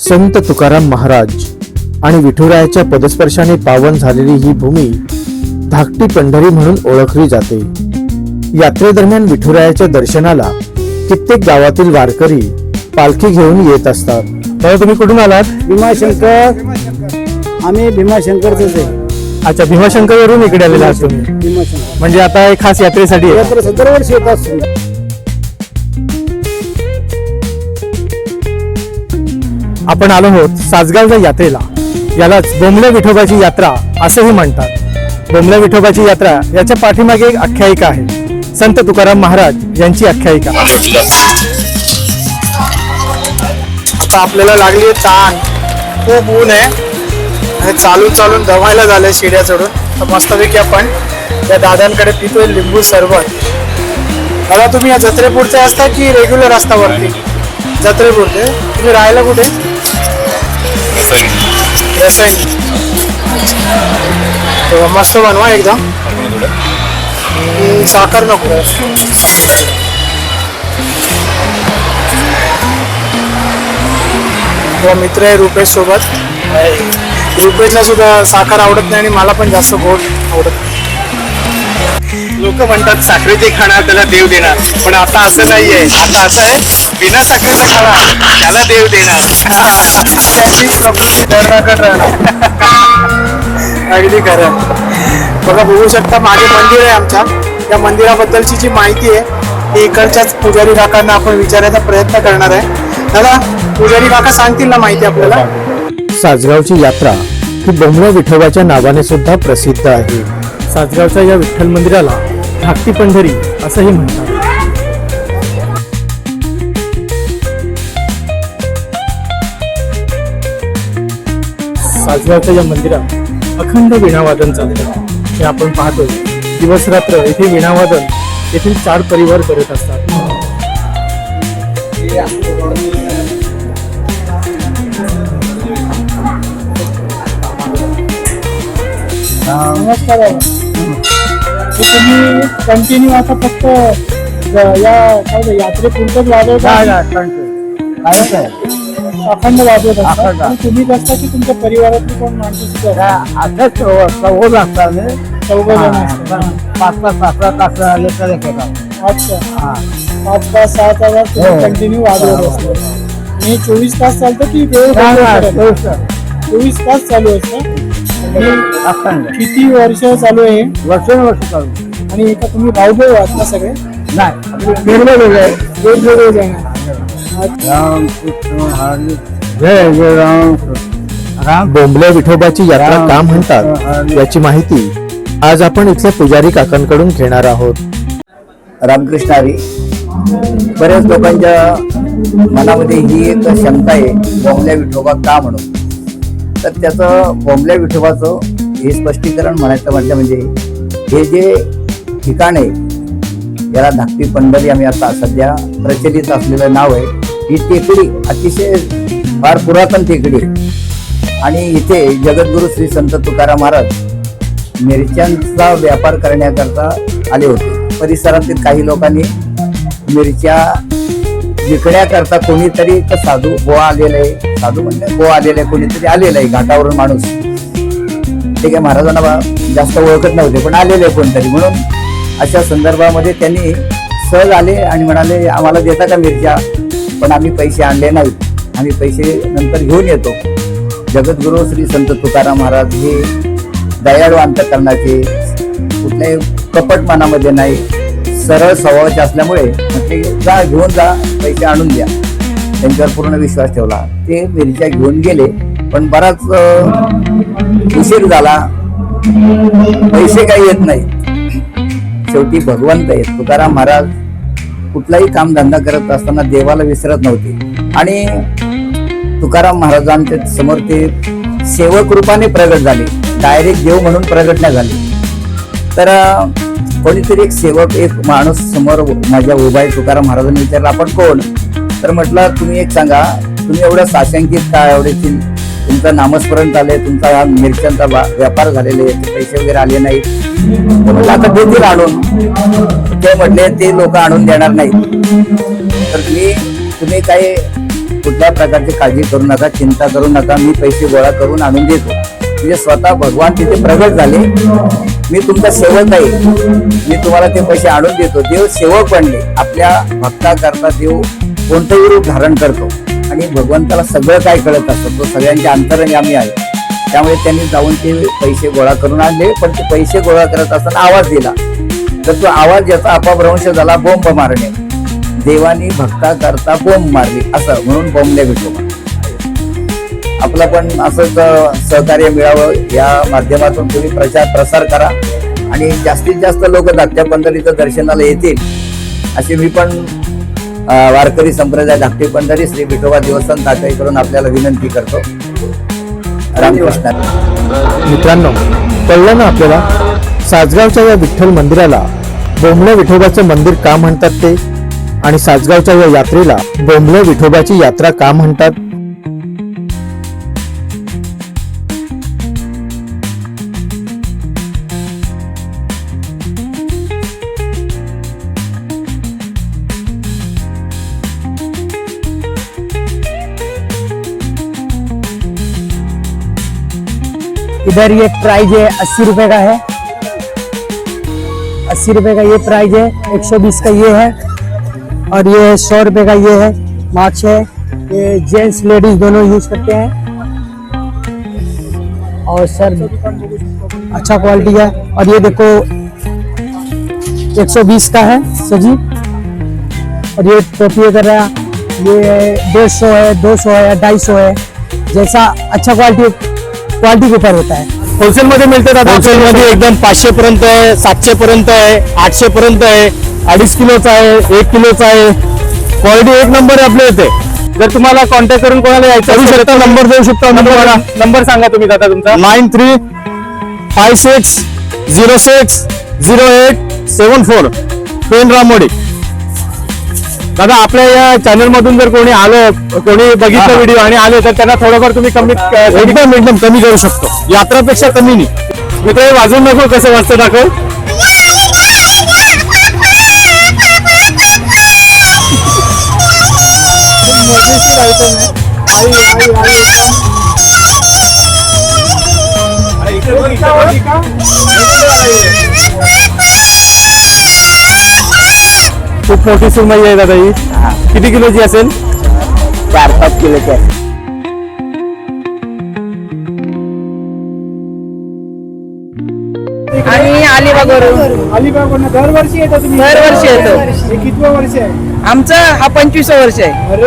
संत तुकाराम महाराज आणि विठुरायाच्या पदस्पर्शाने पावन झालेली ही भूमी धाकटी पंढरी म्हणून ओळखली जाते. यात्रेदरम्यान विठुरायाच्या दर्शनाला कित्येक गावातील वारकरी पालखी घेऊन येत असतात. तर तुम्ही कुठून आलात? भीमाशंकर. आम्ही भीमाशंकरच आहे. अच्छा भीमाशंकर वरून इकडे आलेला आहात तुम्ही. भीमाशंकर. म्हणजे आता एक खास यात्रेसाठी आहे. यात्रा दरवर्षी येत असतो. आपण आलो आहोत सासगावच्या यात्रेला. यालाच बोमल्या विठोबाची यात्रा असंही म्हणतात. बोमल्या विठोबाची यात्रा याच्या पाठीमागे एक आख्यायिका आहे. संत तुकाराम महाराज यांची आख्यायिका. आता आपल्याला लागली ताण. खूप ऊन आहे. आणि चालून चालून दमायला झालंय शिड्या चढून. तर मस्तपैकी आपण त्या दादांकडे पितोय लिंबू सरबत. दादा तुम्ही या जत्रेपुरचे असता की रेग्युलर असता वरती? जत्रेपुरते तुम्ही राहायला कुठे? रसायन तो मस्त बनवा एकदम. साखर नको. तो मित्र आहे रुपेश सोबत. रुपेशला सुद्धा साखर आवडत नाही आणि मला पण जास्त गोड आवडत नाही. लोक म्हणतात साखरेचे खाणार त्याला देव देणार. पण आता असं नाहीये. आता असं आहे बिना साखरेचं खाणार त्याला देव देणार. त्याची प्रकृती राहणार. अगदी खरं. बघा बघू शकता मागे मंदिर आहे आमच्या त्या मंदिराबद्दलची जी माहिती आहे ती इकडच्याच पुजारी काकांना आपण विचारायचा प्रयत्न करणार आहे. दादा पुजारी काका सांगतील ना माहिती आपल्याला? सासगावची यात्रा ही बोंबला विठोबाच्या नावाने सुद्धा प्रसिद्ध आहे. सासगावच्या या विठ्ठल मंदिराला धाकटी पंढरी असंही म्हणतात. सासगावच्या या मंदिरात अखंड वीणावादन चालतं हे आपण पाहतोय. दिवस रात्र येथे वीणावादन येथील चार परिवार करत असतात. नमस्कार तुम्ही कंटिन्यू आता फक्त या काय यात्रेपुरतच वाजवता अखंड वाजवत असता अखंड. आणि तुम्हीच असता की तुमच्या परिवारातली कोण माणसं सुद्धा? असतात? असंच चौघ असतात चौघ जण असतात. पाच पाच पाच तास आले तर अच्छा. पाच पाच सहा तास तुम्ही हो. कंटिन्यू वाजवत असता. आणि चोवीस तास चालतं की वेळ चोवीस तास. चालू असतं. आणि अखंड. किती वर्ष चालू आहे? वर्षानुवर्ष चालू. आणि एका तुम्ही भाऊ आहात ना सगळे? नाही. वेगवेगळे वेगवेगळे जण. अच्छा. राम कृष्ण हरी जय जय राम राम बोंबल्या विठोबाची यात्रा का म्हणतात याची माहिती आज आपण इथल्या पुजारी काकांकडून घेणार आहोत. रामकृष्ण हरी बऱ्याच लोकांच्या मनामध्ये ही एक शंका आहे बोंबल्या विठोबा का म्हणून? तर त्याचं बोंबल्या विठोबाचं हे स्पष्टीकरण म्हणायचं म्हटलं म्हणजे हे जे ठिकाण आहे याला धाकटी पंढरी आम्ही आता सध्या प्रचलित असलेलं नाव आहे. ही टेकडी अतिशय फार पुरातन टेकडी आहे. आणि इथे जगद्गुरु श्री संत तुकाराम महाराज मिरच्यांचा व्यापार करण्याकरता आले होते. परिसरातील काही लोकांनी मिरच्या विकण्याकरता कोणीतरी एक साधू गोवा आलेला आहे. साधू म्हणजे गोवा आलेला आहे कोणीतरी आलेला आहे घाटावरून माणूस. ते काय महाराजांना बा- जास्त ओळखत नव्हते पण आलेले आहे कोणतरी. म्हणून अशा संदर्भामध्ये त्यांनी सहज आले आणि म्हणाले आम्हाला देता का मिरच्या? पण आम्ही पैसे आणले नाहीत. आम्ही पैसे नंतर घेऊन येतो. जगद्गुरु श्री संत तुकाराम महाराज हे दयाळू अंतकरणाचे कुठल्याही कपट मनामध्ये नाही सरळ स्वभावाचे असल्यामुळे म्हटले जा घेऊन जा पैसे आणून द्या. त्यांच्यावर पूर्ण विश्वास ठेवला. ते मिरच्या घेऊन गेले पण बराच उशीर झाला. पैसे काही येत नाही शेवटी भगवंत आहेत. तुकाराम महाराज कुठलाही काम धंदा करत असताना देवाला विसरत नव्हते. आणि तुकाराम महाराजांच्या समोर ते सेवक रूपाने प्रगट झाले. डायरेक्ट देव म्हणून प्रगट नाही झाले तर कोणीतरी एक सेवक एक माणूस समोर माझ्या उभा आहे तुकाराम महाराजांनी विचारलं आपण कोण? तर म्हटलं तुम्ही एक सांगा. तुम्ही एवढं साशंकित काय एवढे तुमचं नामस्मरण झालंय तुमचा मिरच्यांचा बा- व्यापार झालेले पैसे वगैरे आले नाहीत. तर म्हटलं आता देतील आणून. ते म्हटले ते लोक आणून देणार नाहीत. तर तुम्ही तुम्ही काही कुठल्या प्रकारची काळजी करू नका चिंता करू नका मी पैसे गोळा करून आणून देतो. म्हणजे स्वतः भगवान तिथे प्रगट झाले. मी तुमचा सेवक आहे. मी तुम्हाला ते पैसे आणून देतो. देव सेवक बनले. आपल्या भक्ताकरता देव कोणतंही रूप धारण करतो. आणि भगवंताला सगळं काय कळत असतं तो सगळ्यांच्या अंतरंगामी आहे. त्यामुळे त्यांनी जाऊन ते पैसे गोळा करून आणले पण ते पैसे गोळा करत असताना आवाज दिला. तर तो आवाज याचा अपभ्रंश झाला बोंब मारणे. देवानी भक्ता करता बोंब मारली असं म्हणून बोंबले विठोबा आपलं पण असंच सहकार्य मिळावं या माध्यमातून तुम्ही प्रचार प्रसार करा. आणि जास्तीत जास्त लोक धाकट्या पंढरीचं दर्शनाला येतील अशी मी पण वारकरी संप्रदाय धाकटे पंढरी श्री विठोबा देवस्थान ताटाईकडून आपल्याला विनंती करतो. रामकृष्ण. मित्रांनो कळलं ना आपल्याला? सासगावच्या या विठ्ठल मंदिराला बोंबलं विठोबाचं मंदिर का म्हणतात ते? आणि सासगावच्या या यात्रेला बोंबलं विठोबाची यात्रा का म्हणतात? इधर ये प्राइज है अस्सी रुपए का है। अस्सी रुपए का ये प्राइज है, एक सौ बीस का ये है। और ये सौ रुपए का ये है, मार्च है। ये जेंट्स लेडीज़ दोनों यूज़ करते हैं। और सर अच्छा क्वालिटी है। और ये देखो 120 का है, सजी। और ये टोपी वगैरह, ये डेढ़ सौ है, दो सौ है ढाई सौ है। जैसा अच्छा क्वालिटी क्वालिटी के ऊपर होता है होलसेल मध्ये मिळते दादा? होलसेल मध्ये एकदम पाचशे पर्यंत आहे सातशे पर्यंत आहे आठशे पर्यंत आहे अडीच किलोचा आहे एक किलोचा आहे. क्वालिटी एक नंबर आपल्या इथे. जर तुम्हाला कॉन्टॅक्ट करून कोणाला यायचं असेल शकता नंबर देऊ शकतो तुम्हाला नंबर सांगा तुम्ही दादा तुमचा. Nine three five six zero six zero eight seven four pen रामोडी. दादा आपल्या या चॅनल मधून जर कोणी आलं कोणी बघितलं व्हिडिओ आणि आले तर त्यांना थोडंफार तुम्ही कमी एकदम एकदम कमी करू शकतो. यात्रापेक्षा कमी नाही. मित्र वाजून नको कसं वाजतं दाखव. आई आई आई खूप मोठी सुरमई आहे दादा ही. किती किलोची असेल? चार पाच किलोचे आहे आम्ही अलिबागवरून. अलिबाग दरवर्षी येतो तुम्ही? दरवर्षी येतो. हे कितवं वर्ष आहे? आमचं हा पंचवीस वर्ष आहे.